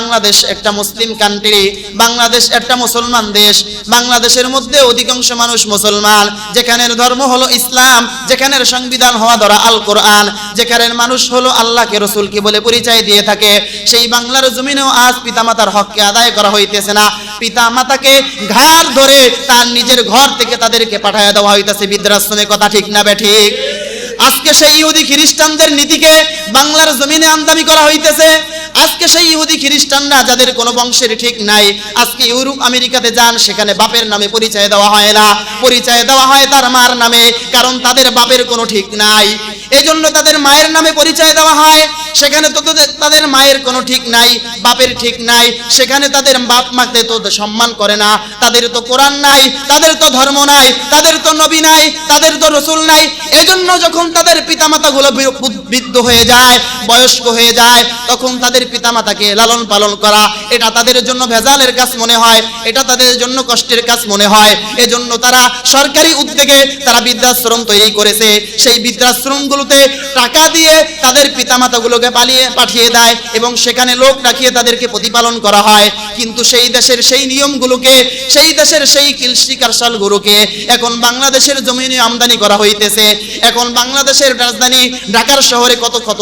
বাংলাদেশ একটা মুসলিম কান্ট্রি বাংলাদেশ একটা মুসলমান দেশ, বাংলাদেশের মধ্যে অধিকাংশ মানুষ মুসলমান। যেখানের ধর্ম হলো ইসলাম, যেখানের সংবিধান হওয়া ধরা আল কোরআন যেখানের মানুষ হলো আল্লাহকে, রসুলকে বলে পরিচয় দিয়ে থাকে, সেই বাংলার জমিনেও আজ পিতামাতার হককে আদায় করা হইতেছে না। পিতা মাতাকে ঘাড় ধরে তার নিজের ঘর থেকে তাদেরকে পাঠায় দেওয়া হইতেছে। বৃদ্ধাশ্রমে কথা ঠিক না বে ঠিক? আজকে সেই ইহুদি খ্রিস্টানদের নীতিকে বাংলার জমিনে আমদানি করা হইতেছে। আজকে সেই ইহুদি খ্রিস্টানরা যাদের কোনো বংশের ঠিক নাই, আজকে ইউরোপ, আমেরিকাতে যান, সেখানে বাপের নামে পরিচয় দেওয়া হয় না। পরিচয় দেওয়া হয় তার মার নামে, কারণ তাদের বাপের কোনো ঠিক নাই। এজন্য তাদের মায়ের নামে পরিচয় দেওয়া হয়, সেখানে তো তাদের- মায়ের কোনো ঠিক নাই, বাপের ঠিক নাই, সেখানে তাদের বাপ মাকে তো সম্মান করে না। তাদের তো কোরআন নাই, তাদের তো ধর্ম নাই, তাদের তো নবী নাই, তাদের তো রসুল নাই। এজন্য যখন তাদের পিতামাতাগুলো বৃদ্ধ হয়ে যায়, বয়স্ক হয়ে যায়, তখন তাদের পিতামাতাকে লালন পালন করা, এটা তাদের জন্য ভেজালের কাজ মনে হয়, এটা তাদের জন্য কষ্টের কাজ মনে হয়। এজন্য তারা সরকারি উদ্যোগে তারা বৃদ্ধাশ্রম তৈরি করেছে। সেই বৃদ্ধাশ্রমগুলোতে টাকা দিয়ে তাদের পিতামাতাগুলোকে পালিয়ে, পাঠিয়ে দেয় এবং সেখানে লোক রাখিয়ে তাদেরকে প্রতিপালন করা হয়। কিন্তু সেই দেশের সেই নিয়মগুলোকে, সেই দেশের সেই কৃষি কারশালগুলোকে এখন বাংলাদেশের জমিনে আমদানি করা হইতেছে। এখন বাংলাদেশের রাজধানী ঢাকার শহরে কত কত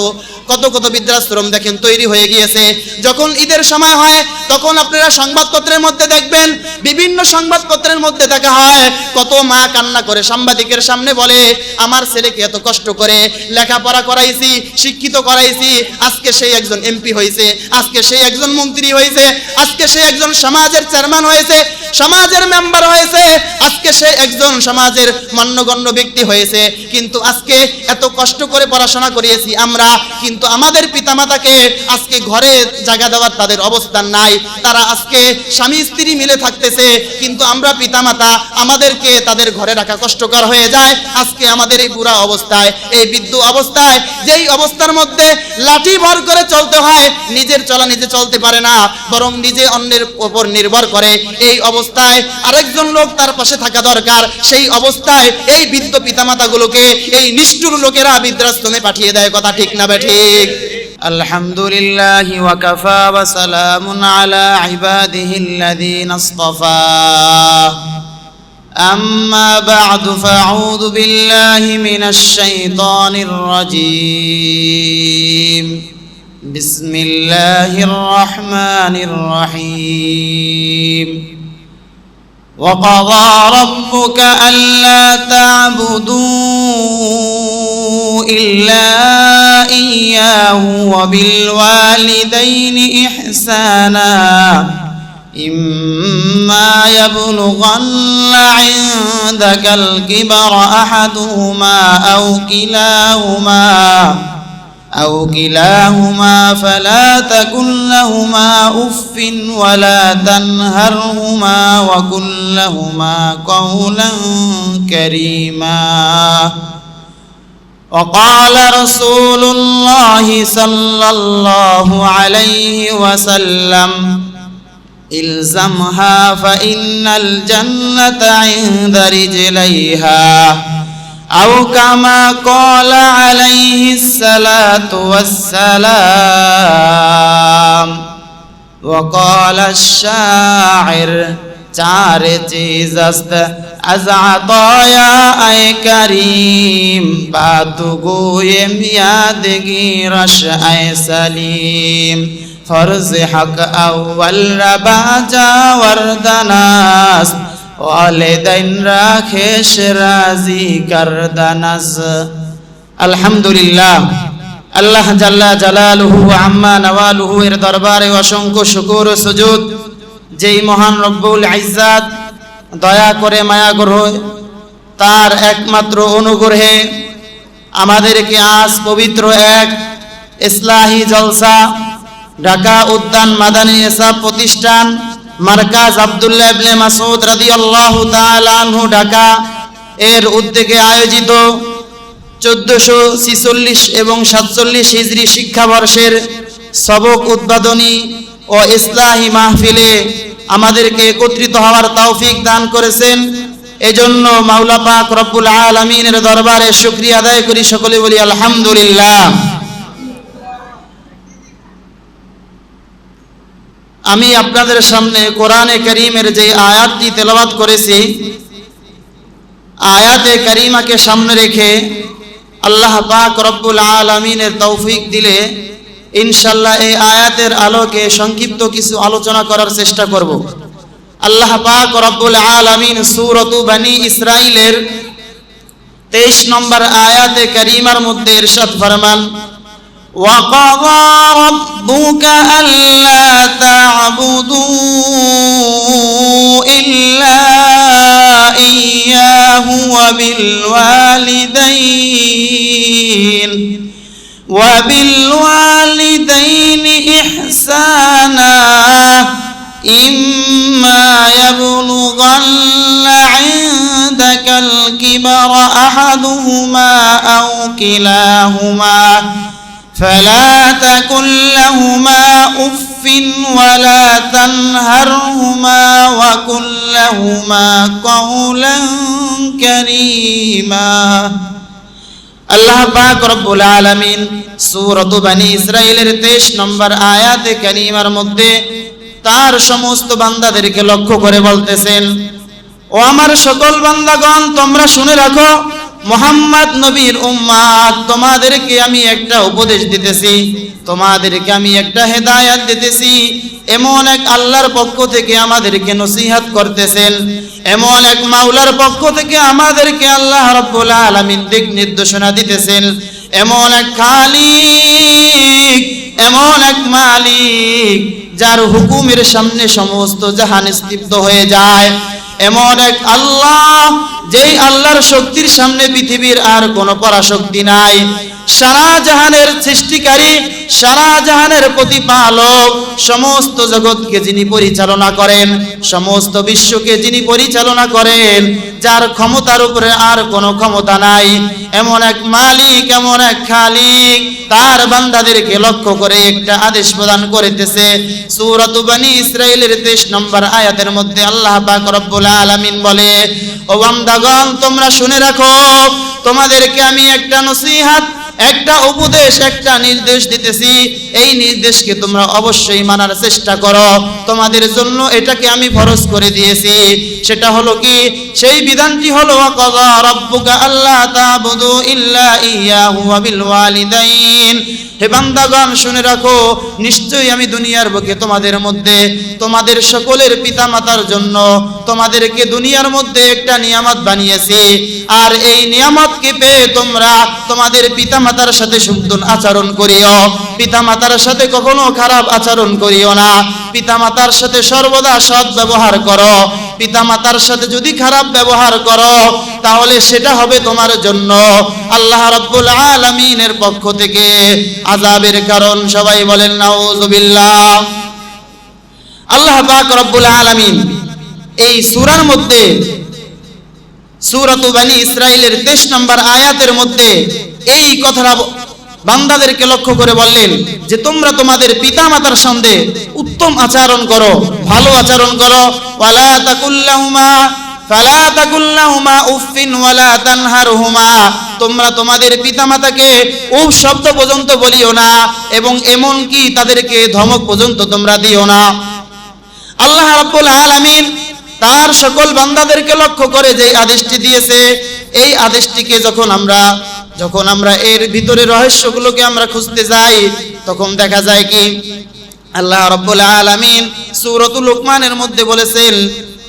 কত কত বৃদ্ধাশ্রম দেখেন তৈরি হয়ে গিয়েছে। যখন ঈদের সময় হয়, তখন আপনারা সংবাদপত্রের মধ্যে দেখবেন, বিভিন্ন সংবাদপত্রের মধ্যে দেখা হয়, কত মা কান্না করে। সাংবাদিকের সামনে বলে, আমার ছেলেকে এত কষ্ট করে লেখাপড়া করাইছি, শিক্ষিত করাইছি, আজকে সেই একজন এমপি হয়েছে আজকে সেই একজন মন্ত্রী হয়েছে আজকে সে একজন সমাজের চেয়ারম্যান হয়েছে, সমাজের মেম্বার হয়েছে, আজকে সে একজন সমাজের মান্যগণ্য ব্যক্তি হয়েছে। কিন্তু আজকে এত কষ্ট করে পড়াশোনা করিয়েছি আমরা, কিন্তু আমাদের পিতামাতাকে আজকে ঘরে জায়গা দেওয়ার তাদের অবস্থান নাই। তারা আজকে স্বামী স্ত্রী মিলে থাকতেছে, কিন্তু আমরা পিতামাতা আমাদেরকে তাদের ঘরে রাখা কষ্টকর হয়ে যায়। আজকে আমাদের এই বুড়া অবস্থায়, এই বৃদ্ধ অবস্থায়, যেই অবস্থার মধ্যে লাঠি ভর করে চলতে হয়, নিজের চলা নিজে চলতে পারে না, বরং নিজে অন্যের উপর নির্ভর করে এই অবস্থায় আরেকজন লোক তার পাশে থাকা দরকার সেই অবস্থায় এই বৃদ্ধ পিতামাতাগুলোকে এই নিষ্ঠুর লোকেরা বৃদ্ধাশ্রমে পাঠিয়ে দেয় কথা ঠিক না বে ঠিক الحمد لله وكفى وسلام على عباده الذين اصطفى أما بعد فأعوذ بالله من الشيطان الرجيم بسم الله الرحمن الرحيم. وقضى ربك ألا تعبدوا إلا إياه وبالوالدين إحسانا. إما يبلغن عندك الكبر أحدهما أو كلاهما. أو كلاهما فلا تكن لهما أف ولا تنهرهما وقل لهما قولا كريما وقال رسول الله صلى الله عليه وسلم الزمها فإن الجنة عند رجليها أو كما قال عليه الصلاة والسلام وقال الشاعر چار چیز است از عطایای کریم با تو گویم یادگیرش ای سلیم فرض حق اول ربا جاوردن است والدین را خش রাজি کردنز আলহামদুলিল্লাহ আল্লাহ জাল্লা জালালুহু আম্মা নওয়ালুহু এর দরবারে অসংখ্য শুকুর ও সুজুদ যেই মহান রব্বুল ইজ্জাত দয়া করে মায়া গ্রহ তার একমাত্র অনুগ্রহে আমাদেরকে আজ পবিত্র এক ইসলাহি জলসা ঢাকা উদ্যান মাদানী এসব প্রতিষ্ঠান মার্কাজ আব্দুল্লাহ ইবনে মাসউদ রাদিয়াল্লাহু তাআলা আনহু, ঢাকা। এর উদ্যোগে আয়োজিত চোদ্দশো ছিচল্লিশ এবং সাতচল্লিশ হিজরি শিক্ষাবর্ষের সবক উদ্বোধনী ও ইসলাহি মাহফিলে আমাদেরকে একত্রিত হওয়ার তৌফিক দান করেছেন। এজন্য মাওলা পাক রব্বুল আলমিনের দরবারে শুক্রিয়া আদায় করি সকলে বলি আলহামদুলিল্লাহ। আমি আপনাদের সামনে কোরআনে করিমের যে আয়াতটি তেলাওয়াত করেছি, আয়াতে করিমাকে সামনে রেখে আল্লাহ পাক রব্বুল আলমিনের তৌফিক দিলে ইনশাল্লাহ এই আয়াতের আলোকে সংক্ষিপ্ত কিছু আলোচনা করার চেষ্টা করব। আল্লাহ পাক রব্বুল আলমিন সুরতু বানি ইসরাইলের তেইশ নম্বর আয়াতে করিমার মধ্যে ইরশাদ ফরমান وقضى ربك ألا تعبدوا إلا إياه وبالوالدين وبالوالدين إحسانا إما يبلغن عندك الكبر أحدهما أو كلاهما فلا تكن لهما أف ولا تنهرهما وكن لهما قولا كريما আল্লাহ পাক রব্বুল আলামিন সূরাত বানি ইসরাইলের 23 নম্বর আয়াতে কারিমার মধ্যে তার সমস্ত বান্দাদেরকে লক্ষ্য করে বলতেছেন ও আমার সকল বান্দাগণ তোমরা শুনে রাখো মোহাম্মদ নবীর উম্মাদ, তোমাদেরকে আমি একটা উপদেশ দিতেছি, তোমাদেরকে আমি একটা হেদায়াত দিতেছি। এমন এক আল্লাহর পক্ষ থেকে আমাদেরকে নসিহাত করতেছেন, এমন এক মাওলার পক্ষ থেকে আমাদেরকে আল্লাহ রাব্বুল আলামিন দিক নির্দেশনা দিতেছেন, এমন এক খালিক, এমন এক মালিক যার হুকুমের সামনে সমস্ত জাহান স্তব্ধ হয়ে যায়, এমন এক আল্লাহ যেই আল্লাহর শক্তির সামনে পৃথিবীর আর কোনো পরাশক্তি নাই। সারা জাহানের সৃষ্টিকারী, সারা জাহানের প্রতিপালক সমস্ত জগৎকে যিনি পরিচালনা করেন, সমস্ত বিশ্বকে যিনি পরিচালনা করেন, যার ক্ষমতার উপরে আর কোনো ক্ষমতা নাই। এমন এক মালিক, এমন এক খালিক, তার বান্দাদেরকে লক্ষ্য করে একটা আদেশ প্রদান করিতেছে। সূরাত বানি ইসরাইলের 23 নম্বর আয়াতের মধ্যে আল্লাহ পাক রব্বুল আলামিন বলে, ও বান্দাগণ তোমরা শুনে রাখো। তোমাদেরকে আমি একটা নসিহাত একটা উপদেশ, একটা নির্দেশ দিতেছি। এই নির্দেশকে তোমরা অবশ্যই মানার চেষ্টা করো। তোমাদের জন্য এটাকে আমি ফরজ করে দিয়েছি। সেটা হলো কি? সেই বিধানটি হলো ওয়াকাযা রাব্বুকা আল্লা তা'বুদু ইল্লা ইয়াহু ওয়া বিল ওয়ালিদাইন। হে বান্দাগণ, শুনে রাখো, নিশ্চয়ই আমি দুনিয়ার বুকে তোমাদের মধ্যে, তোমাদের সকলের পিতামাতার জন্য তোমাদেরকে দুনিয়ার মধ্যে একটা নিয়ামত বানিয়েছি। আর এই নিয়ামতকে পেয়ে তোমরা তোমাদের পিতামাতার সাথে সুন্দর আচরণ করিও। পিতামাতার সাথে কখনো খারাপ আচরণ করিও না। পিতামাতার সাথে সর্বদা সৎ ব্যবহার করো। পিতামাতার সাথে যদি খারাপ ব্যবহার করো, তাহলে সেটা হবে তোমার জন্য। আল্লাহ রাব্বুল আলামিনের পক্ষ থেকে আযাবের কারণ সবাই বলেন নাউজুবিল্লাহ আল্লাহ পাক রব্বুল আলামিন এই সূরার মধ্যে সূরাতু বানি ইসরাইলের 23 নম্বর আয়াতের মধ্যে এই কথাটা বান্দাদেরকে লক্ষ্য করে বললেন যে তোমরা তোমাদের পিতামাতার সঙ্গে উত্তম আচরণ করো, ভালো আচরণ করো। ওয়ালা তাকুল্লাহুমা, ফালা তাকুল্লাহুমা উফিন ওয়ালা তানহারহুমা। তোমরা তোমাদের পিতামাতাকে উফ শব্দ পর্যন্ত বলিও না এবং এমন কি তাদেরকে ধমক পর্যন্ত তোমরা দিও না। আল্লাহ রাব্বুল আলামিন তার সকল বান্দাদেরকে লক্ষ্য করে যে আদেশটি দিয়েছে, এই আদেশটিকে যখন আমরা যখন আমরা এর ভিতরে রহস্যগুলোকে আমরা খুঁজতে যাই, তখন দেখা যায় কি, আল্লাহ রাব্বুল আলামিন সূরাতুল লোকমানের মধ্যে বলেছেন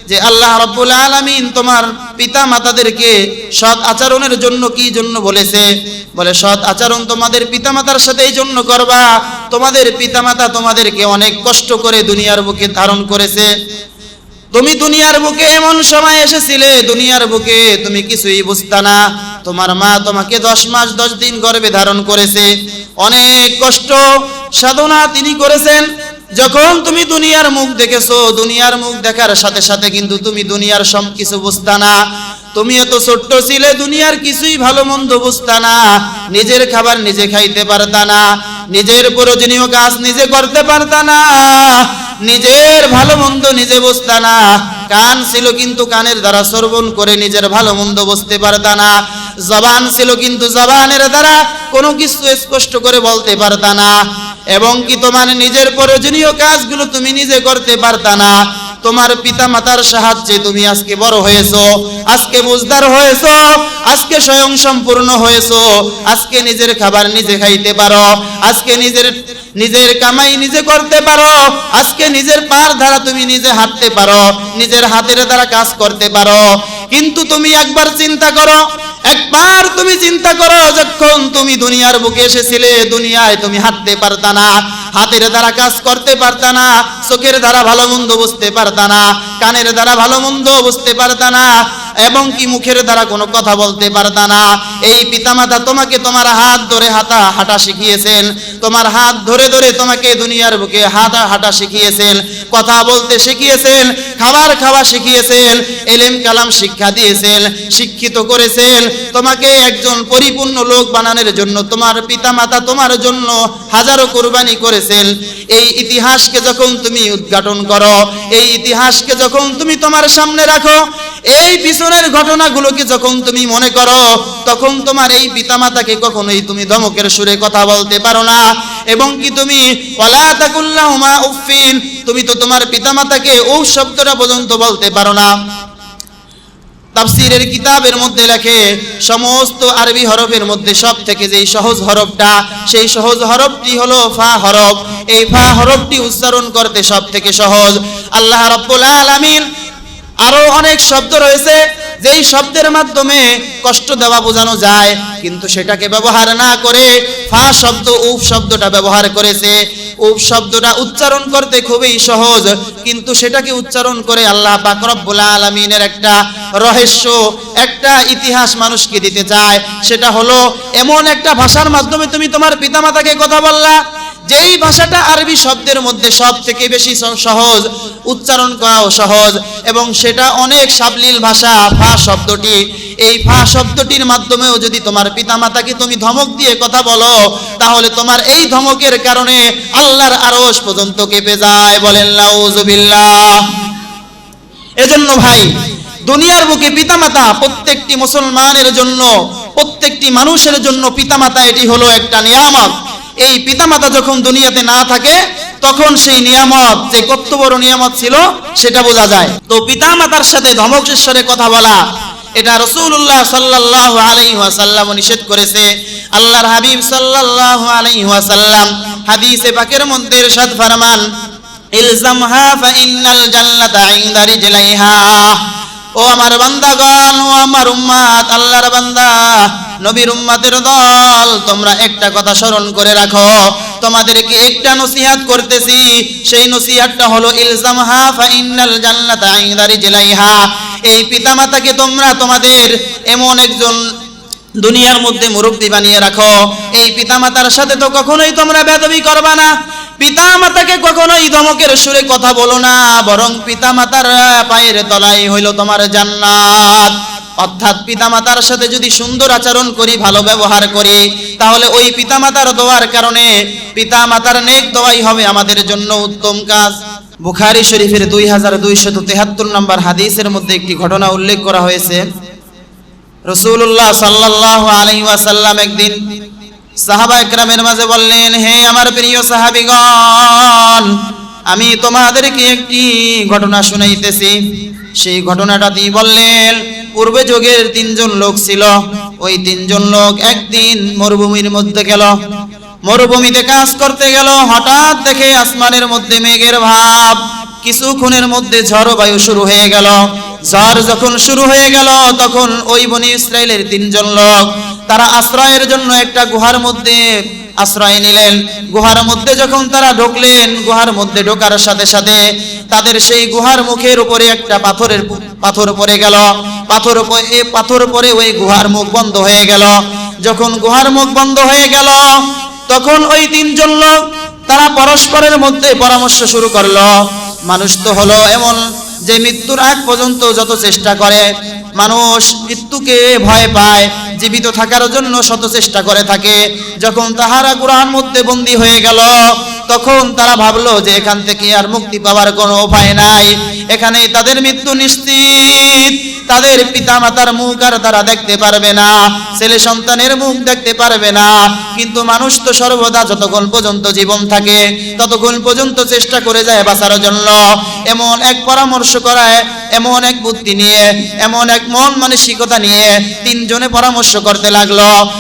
যে, আল্লাহ রাব্বুল আলামিন তোমার পিতা মাতাদেরকে সৎ আচরণের জন্য কি জন্য বলেছে? বলে, সৎ আচরণ তোমাদের পিতামাতার সাথে এই জন্য করবা। তোমাদের পিতামাতা তোমাদেরকে অনেক কষ্ট করে দুনিয়ার বুকে ধারণ করেছে। তুমি দুনিয়ার বুকে এমন সময় এসেছিলে, দুনিয়ার বুকে তুমি কিছুই বুঝতা না। তোমার মা তোমাকে দশ মাস দশ দিন গর্ভে ধারণ করেছে। অনেক কষ্ট, সাধনা তিনি করেছেন। যখন তুমি দুনিয়ার মুখ দেখেছ, দুনিয়ার মুখ দেখার সাথে সাথে কিন্তু তুমি দুনিয়ার সব কিছু বুঝতা না। তুমি এত ছোট্ট ছিলে, দুনিয়ার কিছুই ভালো মন্দ বুঝতা না। নিজের খাবার নিজে খাইতে পারতা না। নিজের প্রয়োজনীয় কাজ নিজে করতে পারতা না। নিজের ভালো মন্দ নিজে বুঝতা না। কান ছিল কিন্তু কানের দ্বারা শ্রবণ করে নিজের ভালো মন্দ বুঝতে পারতা না। জবান ছিল কিন্তু জবানের দ্বারা কোনো কিছু স্পষ্ট করে বলতে পারতা না। এবং কি তোমার নিজের প্রয়োজনীয় কাজগুলো তুমি নিজে করতে পারতা না। তোমার পিতা মাতার সাহায্যে তুমি আজকে বড় হয়েছো, আজকে বুঝদার হয়েছো, আজকে স্বয়ং সম্পূর্ণ হয়েছো। আজকে নিজের খাবার নিজে খাইতে পারো, আজকে নিজের নিজের কামাই নিজে করতে পারো, আজকে নিজের পার ধারা তুমি নিজে হাঁটতে পারো, নিজের হাতের দ্বারা কাজ করতে পারো। কিন্তু তুমি একবার চিন্তা করো একবার তুমি চিন্তা করো যখন তুমি দুনিয়ার বুকে এসেছিলে, দুনিয়ায় তুমি হাঁটতে পারতা না, হাতের দ্বারা কাজ করতে পারতা না, চোখের দ্বারা ভালো মন্দ বুঝতে পারতা না, কানের দ্বারা ভালো মন্দ বুঝতে পারতা না এবং কি মুখের দ্বারা কোনো কথা বলতে পারতা না। এই পিতামাতা তোমাকে তোমার হাত ধরে হাতা হাঁটা শিখিয়েছেন। তোমার হাত ধরে ধরে তোমাকে দুনিয়ার বুকে হাতা হাঁটা শিখিয়েছেন। কথা বলতে শিখিয়েছেন, খাবার খাওয়া শিখিয়েছেন, এলেম কালাম শিক্ষা দিয়েছেন, শিক্ষিত করেছেন। তোমাকে একজন পরিপূর্ণ লোক বানানোর জন্য, তোমার পিতামাতা তোমার জন্য হাজারো কোরবানি করেছেন। এই ইতিহাসকে যখন তুমি উদ্ঘাটন করো, এই ইতিহাসকে যখন তুমি তোমার সামনে রাখো এই পিছনের ঘটনাগুলোকে যখন তুমি মনে করো, তখন তোমার এই পিতামাতাকে কখনোই তুমি ধমকের সুরে কথা বলতে পারো না। এবং কি তুমি তুমি তো তোমার পিতামাতাকে ও শব্দটা পর্যন্ত বলতে পারো না। তাফসিরের কিতাবের মধ্যে লেখে, সমস্ত আরবি হরফের মধ্যে সব থেকে যেই সহজ হরফটা, সেই সহজ হরফটি হলো ফা হরফ। এই ফা হরফটি উচ্চারণ করতে সব থেকে সহজ। আল্লাহ রাব্বুল আলামিন আরও অনেক শব্দ রয়েছে, যেই শব্দের মাধ্যমে কষ্ট দেওয়া বোঝানো যায়, কিন্তু সেটাকে ব্যবহার না করে ফা শব্দ উপ শব্দটা ব্যবহার করেছে। উপ শব্দটা উচ্চারণ করতে খুবই সহজ, কিন্তু সেটাকে উচ্চারণ করে আল্লাহ পাক রব্বুল আলামিনের একটা রহস্য, একটা ইতিহাস মানুষকে দিতে চায়। সেটা হলো, এমন একটা ভাষার মাধ্যমে তুমি তোমার পিতামাতাকে কথা বললা যেই ভাষাটা আরবি শব্দের মধ্যে সব থেকে বেশি সহজ, উচ্চারণ করাও সহজ, এবং সেটা অনেক সাবলীল ভাষা, ফা শব্দটি। এই ফা শব্দটির মাধ্যমেও যদি তোমার পিতামাতাকে তুমি ধমক দিয়ে কথা বলো, তাহলে তোমার এই ধমকের কারণে আল্লাহর আরস পর্যন্ত কেঁপে যায়। বলেন এজন্য ভাই, দুনিয়ার বুকে পিতামাতা প্রত্যেকটি মুসলমানের জন্য, প্রত্যেকটি মানুষের জন্য পিতামাতা এটি হলো একটা নিয়ামত। এই পিতামাতা যখন দুনিয়াতে না থাকে, তখন সেই নিয়ামত, যে কত বড় নিয়ামত ছিল, সেটা বোঝা যায়। তো পিতামাতার সাথে ধমক ঈশ্বরে কথা বলা, এটা রসুল্লাহ সাল্লাহ আলাইহি ওয়াসাল্লাম নিষেধ করেছে। আল্লাহর হাবিব সাল্লাল্লাহু আলাইহি ওয়াসাল্লাম হাদিসে পাকের মধ্যে ইরশাদ ফরমান, ইলজামহা ফাইন্নাল জান্নাতা ইনদা রিজলাইহা। ও আমার বান্দাগণ, ও আমার উম্মাত আল্লাহর বান্দা, নবীর উম্মাতের দল, তোমরা একটা কথা স্মরণ করে রাখো। তোমাদেরকে একটা নসিহাত করতেছি, সেই নসিহাতটা হলো, ইলজাম ইলজামহা ফাইন্নাল জান্নাতা ইনদা রিজলাইহা। এই পিতামাতাকে তোমরা তোমাদের এমন একজন দুনিয়ার মধ্যে মুরব্বী বানিয়ে রাখো। এই পিতামাতার সাথে তো কখনোই তোমরা বেদবি করবা না। পিতামাতাকে কখনোই ধমকের সুরে কথা বলো না, বরং পিতামাতার পায়ের তলায় হইল তোমার জান্নাত। অর্থাৎ পিতামাতার সাথে যদি সুন্দর আচরণ করি, ভালো ব্যবহার করি, তাহলে ওই পিতামাতার দোয়ার কারণে পিতামাতার নেক দোয়াই হবে আমাদের জন্য উত্তম কাজ। বুখারী শরীফের দুই হাজার দুইশত তেহাত্তর নম্বর হাদিসের মধ্যে একটি ঘটনা উল্লেখ করা হয়েছে। রসুল্লাহ সাল্লাহ ওয়াসাল্লাম একদিন সাহাবা একরামের মাঝে বললেন, হে আমার প্রিয় সাহাবিগণ, আমি তোমাদেরকে একটি ঘটনা শুনাইতেছি। সেই ঘটনাটা দিয়ে বললেন, পূর্বে যুগের তিনজন লোক ছিল। ওই তিনজন লোক একদিন মরুভূমির মধ্যে গেল। মরুভূমিতে কাজ করতে গেল। হঠাৎ দেখে আসমানের মধ্যে মেঘের ভাব। কিছুক্ষণের মধ্যে ঝড় বায়ু শুরু হয়ে গেল। ঝড় যখন শুরু হয়ে গেল, তখন ওই বনি ইসরায়েলের তিনজন লোক, তারা আশ্রয়ের জন্য একটা গুহার মধ্যে আশ্রয় নিলেন। গুহার মধ্যে যখন তারা ঢুকলেন, গুহার মধ্যে ঢোকার সাথে সাথে তাদের সেই গুহার মুখের উপরে একটা পাথরের পাথর পড়ে গেল। পাথর পাথর পরে ওই গুহার মুখ বন্ধ হয়ে গেল। যখন গুহার মুখ বন্ধ হয়ে গেল, তখন ওই তিনজন লোক তারা পরস্পরের মধ্যে পরামর্শ শুরু করল। মানুষ তো হলো এমন যে মৃত্যুর আগ পর্যন্ত যত চেষ্টা করে, মানুষ মৃত্যুকে ভয় পায়, জীবিত থাকার জন্য শত চেষ্টা করে থাকে। যখন তাহারা কোরআন মধ্যে বন্দী হয়ে গেল, তখন তারা ভাবলো যে এখান থেকে আর মুক্তি পাওয়ার কোনো উপায় নাই। এখানেই তাদের মৃত্যু নিশ্চিত। তাদের পিতা মাতার মুখ আর তারা দেখতে পারবে না। ছেলে সন্তানের মুখ দেখতে পারবে না। কিন্তু মানুষ তো সর্বদা যতক্ষণ পর্যন্ত জীবন থাকে, ততক্ষণ পর্যন্ত চেষ্টা করে যায় বাঁচার জন্য। এমন এক পরামর্শ করায়, এমন এক বুদ্ধি নিয়ে, এমন এক মন মানসিকতা নিয়ে তিনজনে পরামর্শ করতে লাগল।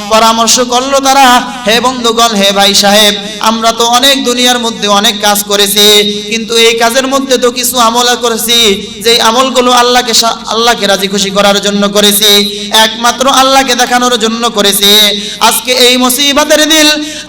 পরামর্শ করল তারা, হে বন্ধুগণ, হে ভাই সাহেব, আমরা তো অনেক দুনিয়ার মধ্যে অনেক কাজ করেছি, কিন্তু এই কাজের মধ্যে তো কিছু আমল করেছি যে আমলগুলো আল্লাহকে আল্লাহকে রাজি খুশি করার জন্য করেছি, একমাত্র আল্লাহকে দেখানোর জন্য করেছি। আজকে এই মুসিবতের দিন,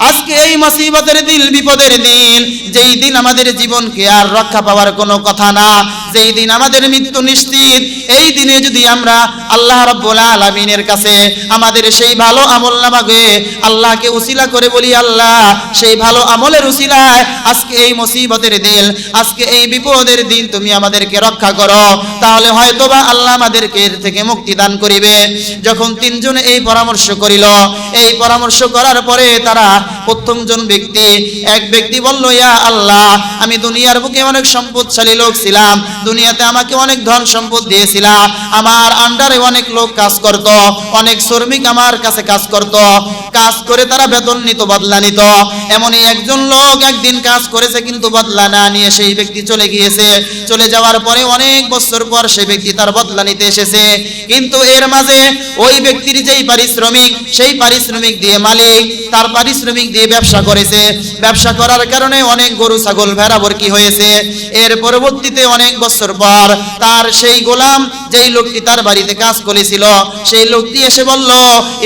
আজকে এই মুসিবতের দিন, বিপদের দিন, যেই দিন আমাদের জীবনকে আর রক্ষা পাওয়ার কোনো কথা না যেই দিন আমাদের মৃত্যু নিশ্চিত, এই দিনে যদি আমরা আল্লাহ রাব্বুল আলামিনের কাছে আমাদের সেই ভালো আমল নামাগে আল্লাহকে উসিলা করে বলি, আল্লাহ, সেই ভালো আমলের উসিলায় আজকে এই মুসিবতের দিন, আজকে এই বিপদের দিন তুমি আমাদেরকে রক্ষা করো। তাহলে হয়তোবা আল্লাহ আমাদেরকে এর থেকে মুক্তি দান করিবে। যখন তিনজন এই পরামর্শ করিল, এই পরামর্শ করার পরে তারা প্রথমজন ব্যক্তি, এক ব্যক্তি বলল, ইয়া আল্লাহ, আমি দুনিয়ার বুকে অনেক সম্পদশালী লোক ছিলাম দুনিয়াতে আমাকে অনেক ধন সম্পদ দিয়েছিলাম আমার আন্ডারে অনেক লোক কাজ করত, অনেক শ্রমিক আমার কাছে কাজ করত। কাজ করে তারা বেতন নিত, বদলা নিত। এমনই একজন লোক একদিন কাজ করেছে কিন্তু বদলা না নিয়ে সেই ব্যক্তি চলে গিয়েছে। চলে যাওয়ার পরে অনেক বছর পর সেই ব্যক্তি তার বদলা নিতে এসেছে। কিন্তু এর মাঝে ওই ব্যক্তির যেই পারিশ্রমিক, সেই পারিশ্রমিক দিয়ে মালিক তার পারিশ্রমিক দিয়ে ব্যবসা করেছে। ব্যবসা করার কারণে অনেক গরু, ছাগল, ভেড়া ভর্তি হয়েছে। এর পরবর্তীতে অনেক বছর পর তার সেই গোলাম যেই লোকটি তার বাড়িতে কাজ করেছিল, সেই লোকটি এসে বলল,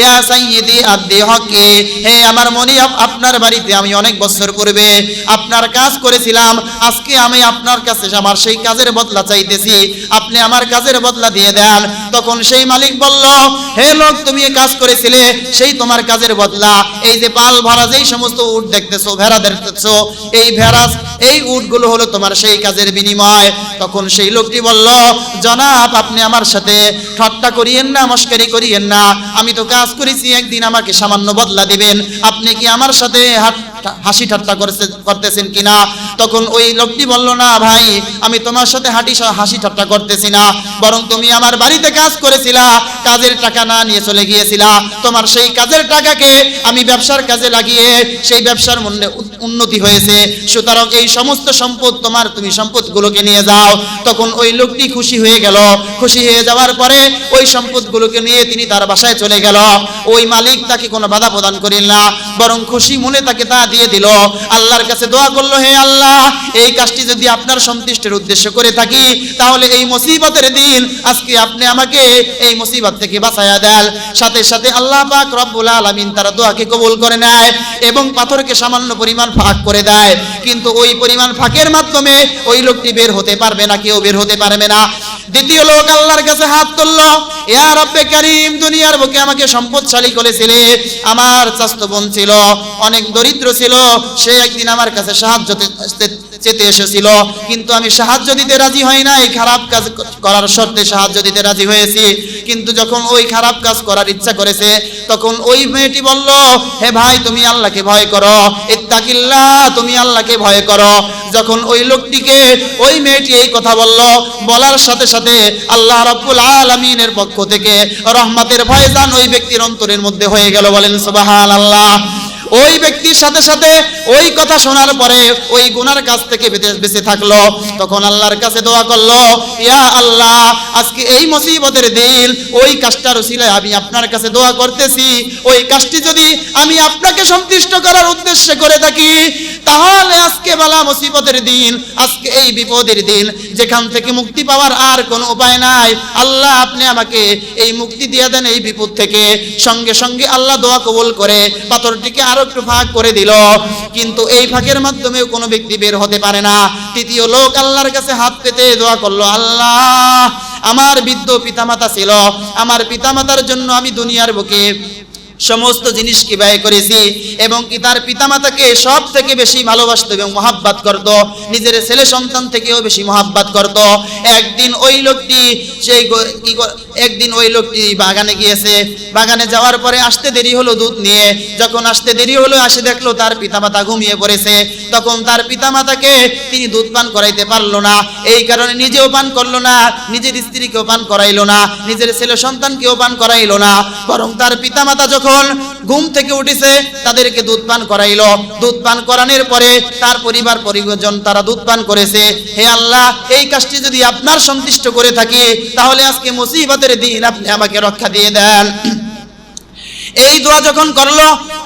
ইয়া সাইয়্যিদি আব্দি হকে, হে আমার মনি আপনার বাড়িতে আমি অনেক বছর পূর্বে আপনার কাজ করেছিলাম, আজকে আমি আপনার কাছে আমার সেই কাজের বদলা চাইতেছি, আপনি আমার কাজের বদলা দিয়ে দেন। তখন সেই মালিক বলল, হে লোক, তুমি কাজ করেছিলে, সেই তোমার কাজের বদলা। এই যে পাল ভরা যেই সমস্ত উট দেখতেছো, ভেড়া দেখতেছো, এই ভেড়া, এই উটগুলো হলো তোমার সেই কাজের বিনিময়। তখন সেই লোকটি বলল, জনাব, আপনি আমার সাথে ঠাট্টা করিয়েন না, মস্কারি করিয়েন না। আমি তো কাজ করেছি, একদিন আমাকে সামান্য বদলা দিবেন। আপনি কি আমার সাথে হাট হাসি ঠাট্টা করছে, করতেছেন কিনা? তখন ওই লোকটি বলল, না ভাই, আমি তোমার সাথে হাঁটি হাসি ঠাট্টা করতেছি না। বরং তুমি আমার বাড়িতে কাজ করেছিলা, কাজের টাকা না নিয়ে চলে গিয়েছিলা। তোমার সেই কাজের টাকাকে আমি ব্যবসার কাজে লাগিয়ে সেই ব্যবসার মূল্যে উন্নতি হয়েছে। সুতরাং এই সমস্ত সম্পদ তোমার, তুমি সম্পদগুলোকে নিয়ে যাও। তখন ওই লোকটি খুশি হয়ে গেল। খুশি হয়ে যাওয়ার পরে ওই সম্পদগুলোকে নিয়ে তিনি তার বাসায় চলে গেল। ওই মালিক তাকে কোনো বাধা প্রদান করিল না। বরং খুশি মনে তাকে তা দিয়ে দিল। আল্লাহর কাছে দোয়া করল, হে আল্লাহ, এই কাজটি যদি আপনার সন্তুষ্টের উদ্দেশ্য করে থাকি, তাহলে এই মুসিবতের দিন আজকে আপনি আমাকে এই মুসিবত থেকে বাঁচায়া দেন। সাথে সাথে আল্লাহ পাক রব্বুল আলামিন তার দোয়াকে কবুল করে নেয় এবং পাথরকে সামান্য পরিমাণ ফাঁক করে দেয়। কিন্তু ওই পরিমাণ ফাঁকের মাধ্যমে ওই লোকটি বের হতে পারবে না, কেউ বের হতে পারবে না। দ্বিতীয় লোক আল্লাহর কাছে হাত তুলল ইয়া রব্বে কারীম, দুনিয়ার বুকে আমাকে সম্পদশালী করেছিলে। আমার স্বাস্থ্য বোন ছিল, অনেক দরিদ্র ছিল, সে একদিন আমার কাছে সাহায্য চেতে এসেছিল, কিন্তু আমি সাহায্য দিতে রাজি হই না এই খারাপ কাজ করার শর্তে সাহায্য দিতে রাজি হয়েছি। কিন্তু যখন ওই খারাপ কাজ করার ইচ্ছা করেছে, তখন ওই মেয়েটি বলল, হে ভাই, তুমি আল্লাহকে ভয় করো। ইত্তাকিল্লাহ তুমি আল্লাহকে ভয় করো। যখন ওই লোকটিকে ওই মেয়েটি এই কথা বলল, বলার সাথে সাথে আল্লাহ রাব্বুল আলামিনের পক্ষ থেকে রহমতের ভয়জান ওই ব্যক্তির অন্তরের মধ্যে হয়ে গেল। বলেন, সুবহানাল্লাহ। ওই ব্যক্তির সাথে সাথে ওই কথা শোনার পরে ওই গুনার কাছ থেকে বেঁচে- থাকল। তখন আল্লাহর কাছে দোয়া করল, ইয়া আল্লাহ, আজকে এই মুসিবতের দিন ওই কাজটার উসিলায় আমি আপনার কাছে দোয়া করতেছি। ওই কাজটি যদি আমি আপনাকে সন্তুষ্ট করার উদ্দেশ্যে করে থাকি, তাহলে আজকে বালা মুসিবতের দিন, আজকে এই বিপদের দিন, যেখান থেকে মুক্তি পাওয়ার আর কোনো উপায় নাই। আল্লাহ, আপনি আমাকে এই মুক্তি দিয়ে দেন এই বিপদ থেকে। সঙ্গে সঙ্গে আল্লাহ দোয়া কবুল করে, পাথরটিকে আরও একটু ফাঁক করে দিল। কিন্তু এই ফাঁকের মাধ্যমে কোনো ব্যক্তি বের হতে পারে না। তৃতীয় লোক আল্লাহর কাছে হাত পেতে দোয়া করল, আল্লাহ, আমার বৃদ্ধ পিতামাতা ছিল। আমার পিতামাতার জন্য আমি দুনিয়ার বুকে সমস্ত জিনিসকে ব্যয় করেছি এবং কি তার পিতামাতাকে সব থেকে বেশি ভালোবাসত এবং মহাব্বাত করত। নিজের ছেলে সন্তান থেকেও বেশি মহাব্বাত করত। একদিন ওই লোকটি সেই কি একদিন ওই লোকটি বাগানে গিয়েছে। বাগানে যাওয়ার পরে আসতে দেরি হলো দুধ নিয়ে। যখন আসতে দেরি হলো, আসে দেখল তার পিতামাতা ঘুমিয়ে পড়েছে। তখন তার পিতামাতাকে তিনি দুধ পান করাইতে পারল না। এই কারণে নিজেও পান করল না, নিজের স্ত্রীকেও পান করাইলো না, নিজের ছেলে সন্তানকেও পান করাইলো না। বরং তার পিতামাতা যখন ঘুম থেকে উঠেছে, তাদেরকে দুধ পান করাইলো। দুধ পান করানোর পরে তার পরিবার, পরিজন তারা দুধ পান করেছে। হে আল্লাহ, এই কাজটি যদি আপনার সন্তুষ্ট করে থাকি, তাহলে আজকে মুসিবতের দিন আপনি আমাকে রক্ষা দিয়ে দেন। এই দোয়া যখন করল,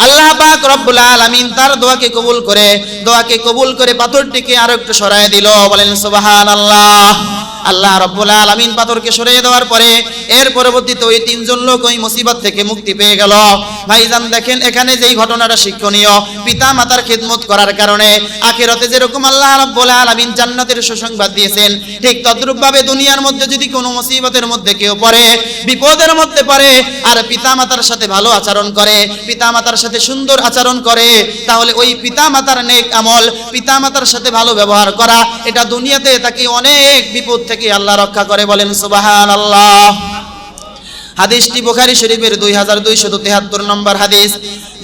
আল্লাহ পাক রব্বুল আলামিন তার দোয়াকে কবুল করে, দোয়াকে কবুল করে পাথরটিকে আরও একটু সরায় দিল। বলেন, সুবহানাল্লাহ। আল্লাহ রব্বুল আলামিন পাথরকে সরিয়ে দেওয়ার পরে এর পরবর্তীতে ওই তিনজন লোক ওই মুসিবত থেকে মুক্তি পেয়ে গেল। ভাইজান, দেখেন এখানে যেই ঘটনাটা শিক্ষণীয় পিতা মাতার খিদমত করার কারণে আখিরাতে যেরকম আল্লাহ রব্বুল আলামিন জান্নাতের সুসংবাদ দিয়েছেন, ঠিক তদ্রূপভাবে দুনিয়ার মধ্যে যদি কোনো মুসিবতের মধ্যে কেউ পড়ে, বিপদের মধ্যে পড়ে, আর পিতা মাতার সাথে ভালো আচরণ করে পিতা মাতার সাথে সুন্দর আচরণ করে, তাহলে ওই পিতা মাতার নেক আমল পিতা মাতার সাথে ভালো ব্যবহার করা, এটা দুনিয়াতে তাকে অনেক বিপদ থেকে আল্লাহ রক্ষা করে বলেন সুবাহান আল্লাহ হাদিসটি বুখারী শরীফের দুই হাজার দুইশত তেহাত্তর নম্বর হাদিস।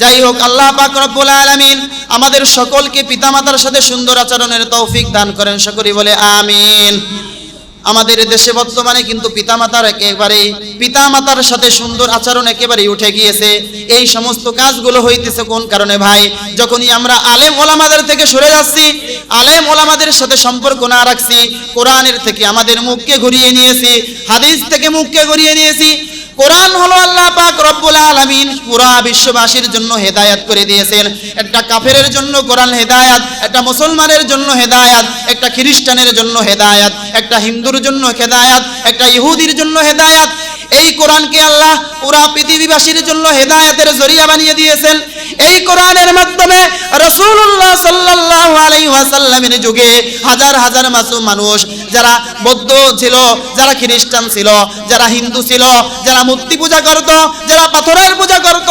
যাই হোক, আল্লাহ পাক রব্বুল আলামিন আমাদের সকলকে পিতামাতার সাথে সুন্দর আচরণের তৌফিক দান করেন, সকলেই বলে, আমিন। আমাদের দেশে বর্তমানে কিন্তু পিতামাতার একেবারে, পিতামাতার সাথে সুন্দর আচরণ একেবারেই উঠে গিয়েছে। এই সমস্ত কাজগুলো হইতেছে কোন কারণে ভাই? যখনই আমরা আলেম ওলামাদের থেকে সরে যাচ্ছি, আলেম ওলামাদের সাথে সম্পর্ক না রাখছি, কোরআনের থেকে আমাদের মুখকে ঘুরিয়ে নিয়েছি, হাদিস থেকে মুখকে ঘুরিয়ে নিয়েছি কোরআন হলো আল্লাহ পাক রব্বুল আলামিন পুরা বিশ্ববাসীর জন্য হেদায়াত করে দিয়েছেন। একটা কাফেরের জন্য কোরআন হেদায়াত, একটা মুসলমানের জন্য হেদায়াত, একটা খ্রিস্টানের জন্য হেদায়াত, একটা হিন্দুর জন্য হেদায়াত, একটা ইহুদির জন্য হেদায়াত। এই কোরআনকে আল্লাহ পুরা পৃথিবীবাসীর জন্য হেদায়াতের জরিয়া বানিয়ে দিয়েছেন। এই কোরআনের মাধ্যমে রাসূলুল্লাহ সাল্লাল্লাহু আলাইহি ওয়াসাল্লামের যুগে হাজার হাজার মাসুম মানুষ, যারা বৌদ্ধ ছিল, যারা খ্রিস্টান ছিল, যারা হিন্দু ছিল, যারা মূর্তি পূজা করত, যারা পাথরের পূজা করত,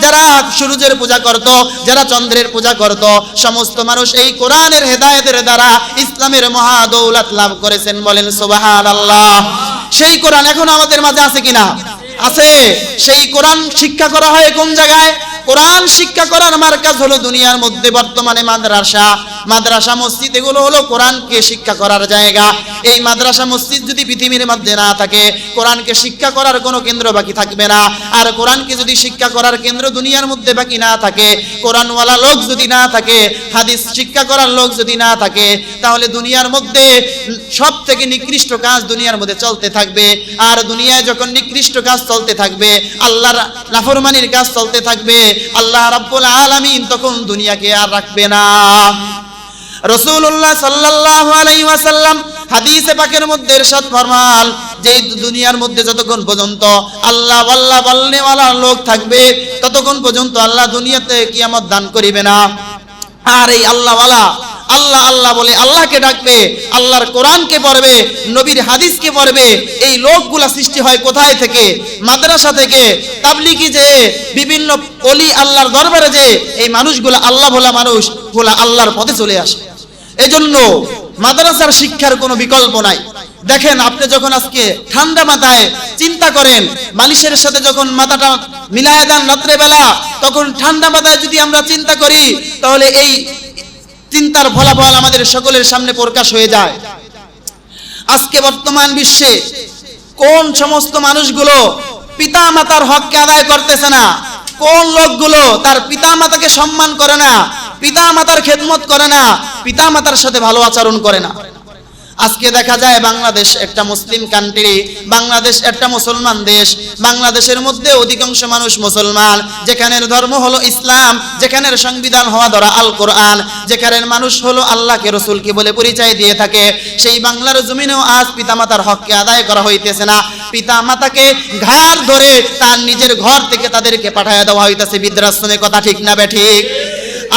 যারা সূর্যের পূজা করত, যারা চন্দ্রের পূজা করত, সমস্ত মানুষ এই কোরআনের হেদায়েতের দ্বারা ইসলামের মহা দৌলত লাভ করেছেন বলেন সুবহানাল্লাহ। সেই কোরআন এখন আমাদের মাঝে আছে কিনা? আছে। সেই কোরআন শিক্ষা করা হয় কোন জায়গায়? কোরআন শিক্ষা করার মার্কাজ হলো দুনিয়ার মধ্যে বর্তমানে মাদ্রাসা। মাদ্রাসা মসজিদ, এগুলো হলো কোরআনকে শিক্ষা করার জায়গা। এই মাদ্রাসা মসজিদ যদি পৃথিবীর মধ্যে না থাকে, কোরআনকে শিক্ষা করার কোনো কেন্দ্র বাকি থাকবে না। আর কোরআনকে যদি শিক্ষা করার কেন্দ্র দুনিয়ার মধ্যে বাকি না থাকে, কোরআনওয়ালা লোক যদি না থাকে, হাদিস শিক্ষা করার লোক যদি না থাকে, তাহলে দুনিয়ার মধ্যে সব থেকে নিকৃষ্ট কাজ দুনিয়ার মধ্যে চলতে থাকবে। আর দুনিয়ায় যখন নিকৃষ্ট কাজ চলতে থাকবে, আল্লাহর নাফরমানির কাজ চলতে থাকবে আল্লাহ রাব্বুল আলামিন তখন দুনিয়াকে আর রাখবে না। রসুল্লাহ সাল্লাল্লাহু আলাইহি ওয়াসাল্লাম হাদিসে পাকের মধ্যে ইরশাদ ফরমান যে দুনিয়ার মধ্যে যতক্ষণ পর্যন্ত আল্লাহ আল্লাহ বলনেওয়ালা লোক থাকবে, ততক্ষণ পর্যন্ত আল্লাহ দুনিয়াতে কিয়ামত দান করিবে না। আর এই আল্লাহওয়ালা আল্লাহ আল্লাহ বলে, আল্লাহকে ডাকবে, আল্লাহর কোরআনকে পড়বে, নবীর হাদিসকে পড়বে, এই লোকগুলা সৃষ্টি হয় কোথায় থেকে? মাদ্রাসা থেকে। তাবলিকি যে বিভিন্ন অলি আল্লাহর দরবারে যে এই মানুষগুলা আল্লাহ ভোলা মানুষ, ভোলা আল্লাহর পথে চলে আসে। এজন্য মাদ্রাসার শিক্ষার কোনো বিকল্প নাই। দেখেন, আপনি যখন আজকে ঠান্ডা মাথায় চিন্তা করেন, মালিশের সাথে যখন মাথাটা মিলায় দেন রাত্রেবেলা, তখন ঠান্ডা মাথায় যদি আমরা চিন্তা করি, তাহলে এই চিন্তার ফলাফল আমাদের সকলের সামনে প্রকাশ হয়ে যায়। আজকে বর্তমান বিশ্বে কোন সমস্ত মানুষগুলো পিতা মাতার হককে আদায় করতেছে না, কোন লোকগুলো তার পিতা মাতাকে সম্মান করে না পিতা মাতার খেদমত করে না পিতা মাতার সাথে ভালো আচরণ করে না। আজকে দেখা যায় বাংলাদেশ একটা মুসলিম কান্ট্রি বাংলাদেশ একটা মুসলমান দেশ, বাংলাদেশের মধ্যে অধিকাংশ মানুষ মুসলমান। যেখানের ধর্ম হলো ইসলাম, যেখানের সংবিধান হওয়া ধরা আল কোরআন, যেখানের মানুষ হলো আল্লাহকে, রসুলকে বলে পরিচয় দিয়ে থাকে, সেই বাংলার জমিনেও আজ পিতামাতার হককে আদায় করা হইতেছে না। পিতা মাতাকে ঘাড় ধরে তার নিজের ঘর থেকে তাদেরকে পাঠায় দেওয়া হইতেছে। বৃদ্ধাশ্রমে কথা ঠিক না বে ঠিক?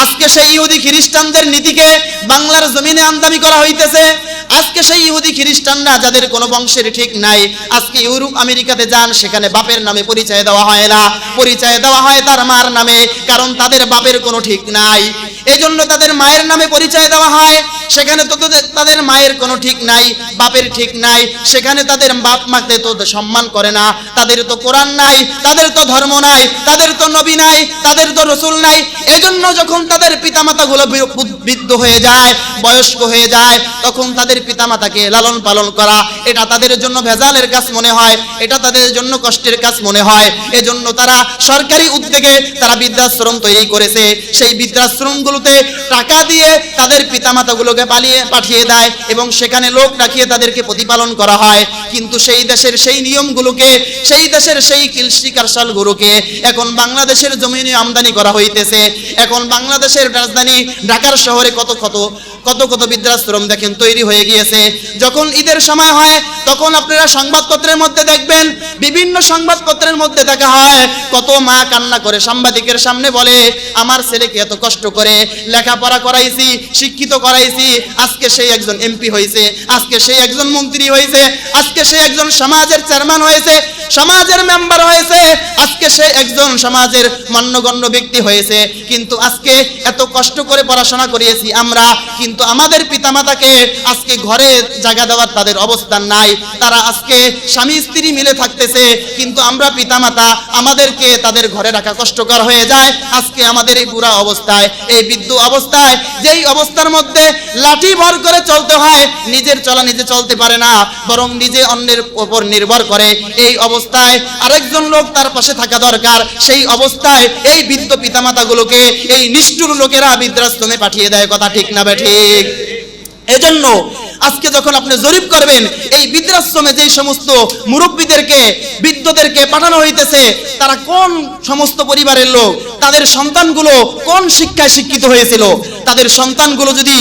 আজকে সেই ইহুদি খ্রিস্টানদের নীতিকে বাংলার জমিনে আমদানি করা হইতেছে। আজকে সেই ইহুদি খ্রিস্টানরা যাদের কোনো বংশের ঠিক নাই, আজকে ইউরোপ, আমেরিকাতে যান, সেখানে বাপের নামে পরিচয় দেওয়া হয় না। পরিচয় দেওয়া হয় তার মার নামে, কারণ তাদের বাপের কোনো ঠিক নাই। এজন্য তাদের মায়ের নামে পরিচয় দেওয়া হয়। সেখানে তো তাদের মায়ের কোনো ঠিক নাই, বাপের ঠিক নাই, সেখানে তাদের বাপ মাকে তো সম্মান করে না, তাদের তো কোরআন নাই, তাদের তো ধর্ম নাই, তাদের তো নবী নাই, তাদের তো রসুল নাই, এজন্য যখন তাদের পিতামাতাগুলো বৃদ্ধ হয়ে যায়, বয়স্ক হয়ে যায়, তখন তাদের পিতামাতাকে লালন পালন করা, এটা তাদের জন্য ভেজালের কাজ মনে হয়, এটা তাদের জন্য কষ্টের কাজ মনে হয়, এজন্য তারা সরকারি উদ্যোগে তারা বৃদ্ধাশ্রম তৈরি করেছে, সেই বৃদ্ধাশ্রমগুলোতে টাকা দিয়ে তাদের পিতামাতাগুলোকে পালিয়ে, পাঠিয়ে দেয় এবং সেখানে লোক রাখিয়ে তাদেরকে প্রতিপালন করা হয়। কিন্তু সেই দেশের সেই নিয়মগুলোকে, সেই দেশের সেই কৃষি কারশালগুলোকে এখন বাংলাদেশের জমিনে আমদানি করা হইতেছে। এখন বাংলাদেশের রাজধানী ঢাকার শহরে কত কত কত কত বৃদ্ধাশ্রম দেখেন তৈরি হয়ে গিয়েছে। যখন ঈদের সময় হয়, তখন আপনারা সংবাদপত্রের মধ্যে দেখবেন, বিভিন্ন সংবাদপত্রের মধ্যে দেখা হয়, কত মা কান্না করে সাংবাদিকের সামনে বলে, আমার ছেলেকে এত কষ্ট করে লেখাপড়া করাইছি, শিক্ষিত করাইছি, আজকে সেই একজন এমপি হয়েছে আজকে সেই একজন মন্ত্রী হয়েছে আজকে সে একজন সমাজের চেয়ারম্যান হয়েছে সমাজের মেম্বার হয়েছে আজকে সে একজন সমাজের মান্যগণ্য ব্যক্তি হয়েছে কিন্তু আজকে এত কষ্ট করে পড়াশোনা করিয়েছি আমরা, কিন্তু আমাদের পিতামাতাকে আজকে ঘরে জায়গা দেওয়ার তাদের অবস্থান নাই। তারা আজকে স্বামী স্ত্রী মিলে থাকতেছে, কিন্তু আমরা পিতামাতা আমাদেরকে তাদের ঘরে রাখা কষ্টকর হয়ে যায়। আজকে আমাদের এই বুড়া অবস্থায়, এই বৃদ্ধ অবস্থায়, যেই অবস্থার মধ্যে লাঠি ভর করে চলতে হয়, নিজের চলা নিজে চলতে পারে না, বরং নিজে অন্যের উপর নির্ভর করে। এই অবস্থায় আরেকজন লোক তার পাশে থাকা দরকার। সেই অবস্থায় এই বৃদ্ধ পিতামাতাগুলোকে এই নিষ্ঠুর লোকেরা বৃদ্ধাশ্রমে পাঠিয়ে দেয়, কথা ঠিক না বে ঠিক? এজন্য আজকে যখন আপনি জরিপ করবেন, এই বৃদ্ধাশ্রমে যে সমস্ত মুরব্বীদেরকে, বৃদ্ধদেরকে পাঠানো হইতেছে, তারা কোন সমস্ত পরিবারের লোক? তাদের সন্তানগুলো কোন শিক্ষায় শিক্ষিত হয়েছিল? তাদের সন্তানগুলো যদি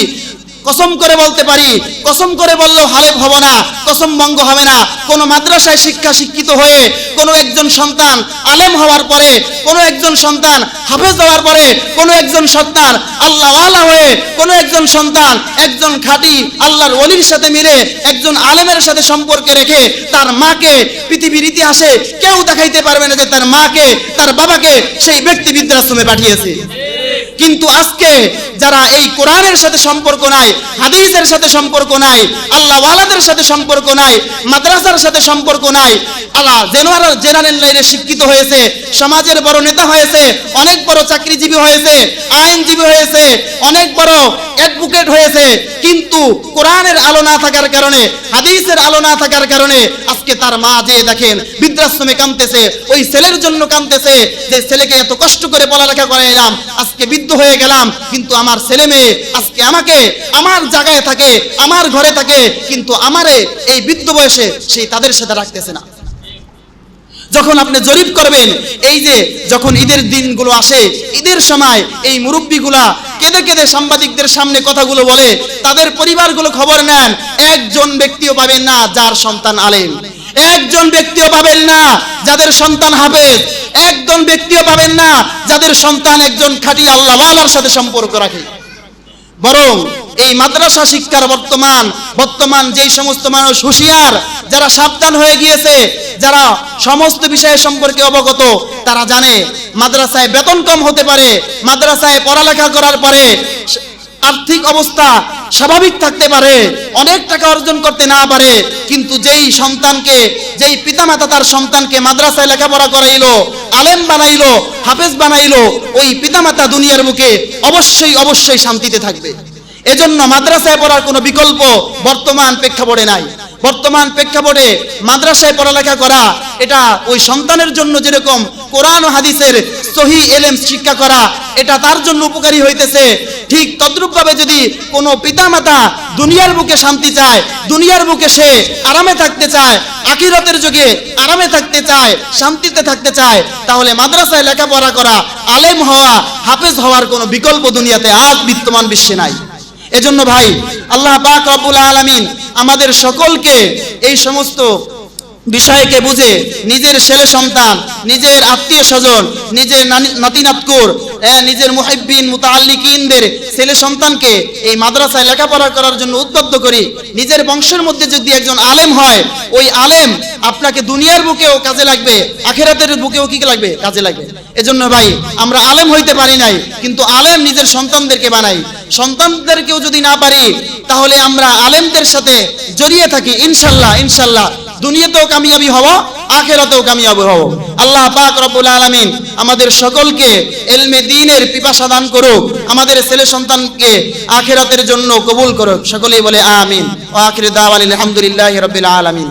কসম করে বলতে পারি, কসম করে বললেও হালেফ হব না, কসম ভঙ্গ হবে না। কোনো মাদ্রাসায় শিক্ষা শিক্ষিত হয়ে কোনো একজন সন্তান আলেম হওয়ার পরে, কোনো একজন সন্তান হাফেজ হওয়ার পরে, কোনো একজন সন্তান আল্লাহওয়ালা হয়ে, কোনো একজন সন্তান একজন খাঁটি আল্লাহর ওলির সাথে মিলে একজন আলেমের সাথে সম্পর্কে রেখে তার মাকে পৃথিবীর ইতিহাসে কেউ দেখাইতে পারবে না যে তার মাকে, তার বাবাকে সেই ব্যক্তি বৃদ্ধাশ্রমে পাঠিয়েছে। কিন্তু আজকে যারা এই কোরআনের সাথে সম্পর্ক নাই, হাদিসের সাথে সম্পর্ক নাই, আল্লাহ ওয়ালাদের সাথে সম্পর্ক নাই, মাদ্রাসার সাথে সম্পর্ক নাই, আল্লাহ জেনারেল জেনারেল লাইনে শিক্ষিত হয়েছে, সমাজের বড় নেতা হয়েছে, অনেক বড় চাকরিজীবী হয়েছে, আইনজীবী হয়েছে, অনেক বড় অ্যাডভোকেট হয়েছে, কিন্তু কোরআনের আলো না থাকার কারণে, হাদিসের আলো না থাকার কারণে আজকে তার মা যে দেখেন, বৃদ্ধাশ্রমে কামতেছে ওই ছেলের জন্য কামতেছে যে ছেলেকে এত কষ্ট করে পড়ালেখা করাইলাম, আজকে বৃদ্ধ হয়ে গেলাম, কিন্তু আমার ছেলে মেয়ে আজকে আমাকে আমার জায়গায় থাকে, আমার ঘরে থাকে, কিন্তু আমারে এই বৃদ্ধ বয়সে সেই তাদের সাথে রাখতেছে না। যখন আপনি জরিপ করবেন, এই যে যখন ঈদের দিনগুলো আসে, ঈদের সময় এই মুরব্বীগুলা কেঁদে কেঁদে সাংবাদিকদের সামনে কথাগুলো বলে, তাদের পরিবারগুলো খবর নেন, একজন ব্যক্তিও পাবেন না, যার সন্তান আলেম। একজন ব্যক্তিও পাবেন না যাদের সন্তান হাফেজ। একজন ব্যক্তিও পাবেন না যাদের সন্তান একজন খাঁটি আল্লাহওয়ালার সাথে সম্পর্ক রাখে। বরং এই মাদ্রাসা শিক্ষার বর্তমান বর্তমান যেই সমস্ত মানুষ হুঁশিয়ার, যারা সাবধান হয়ে গিয়েছে, যারা সমস্ত বিষয় সম্পর্কে অবগত, তারা জানে মাদ্রাসায় বেতন কম হতে পারে। মাদ্রাসায় পড়ালেখা করার পরে আর্থিক অবস্থা স্বাভাবিক থাকতে পারে, অনেক টাকা অর্জন করতে না পারে, কিন্তু যেই সন্তানকে, যেই পিতামাতা তার সন্তানকে মাদ্রাসায় লেখাপড়া করাইলো, আলেম বানাইলো, হাফেজ বানাইলো, ওই পিতামাতা দুনিয়ার মুখে অবশ্যই অবশ্যই শান্তিতে থাকবে। এজন্য মাদ্রাসায় পড়ার কোনো বিকল্প বর্তমান প্রেক্ষাপটে নাই। বর্তমান প্রেক্ষাপটে মাদ্রাসায় পড়ালেখা করা, এটা ওই সন্তানের জন্য যেরকম কোরআন ও হাদিসের সহি এলেম শিক্ষা করা, এটা তার জন্য উপকারী হইতেছে। ঠিক তদ্রূপভাবে যদি কোনো পিতামাতা দুনিয়ার বুকে শান্তি চায়, দুনিয়ার বুকে সে আরামে থাকতে চায়, আখিরাতের যুগে আরামে থাকতে চায়, শান্তিতে থাকতে চায়, তাহলে মাদ্রাসায় লেখাপড়া করা, আলেম হওয়া, হাফেজ হওয়ার কোনো বিকল্প দুনিয়াতে আজ বিদ্যমান বিশ্বে নাই। এজন্য ভাই, আল্লাহ পাক রব্বুল আলামিন আমাদের সকলকে এই সমস্ত বিষয়কে বুঝে নিজের ছেলে সন্তান, নিজের আত্মীয় স্বজন, নিজের নাতি নাতকুর হ্যাঁ, নিজের মুহিব্বিন মুতাআল্লিকিনদের ছেলে সন্তানকে এই মাদ্রাসায় লেখাপড়া করার জন্য উদ্বুদ্ধ করি। নিজের বংশের মধ্যে যদি একজন আলেম হয় ওই আলেম আপনাকে দুনিয়ার বুকেও কাজে লাগবে আখেরাতের বুকেও কি লাগবে? কাজে লাগবে। এজন্য ভাই আমরা আলেম হইতে পারি নাই কিন্তু আলেম নিজের সন্তানদেরকে বানাই। সন্তানদেরকেও যদি না পারি তাহলে আমরা আলেমদের সাথে জড়িয়ে থাকি। ইনশাল্লাহ ইনশাল্লাহ। দুনিয়াতেও কামিয়াবি হব আখেরাতেও কামিয়াব হব আল্লাহ পাক রব্বুল আলামিন আমাদের সকলকে এলমে দ্বীনের পিপাসা দান করুক, আমাদের ছেলে সন্তানকে আখেরাতের জন্য কবুল করুক। সকলেই বলে আমিন। ওয়া আখির দাওয়ানিল আলহামদুলিল্লাহি রাব্বিল আলামিন।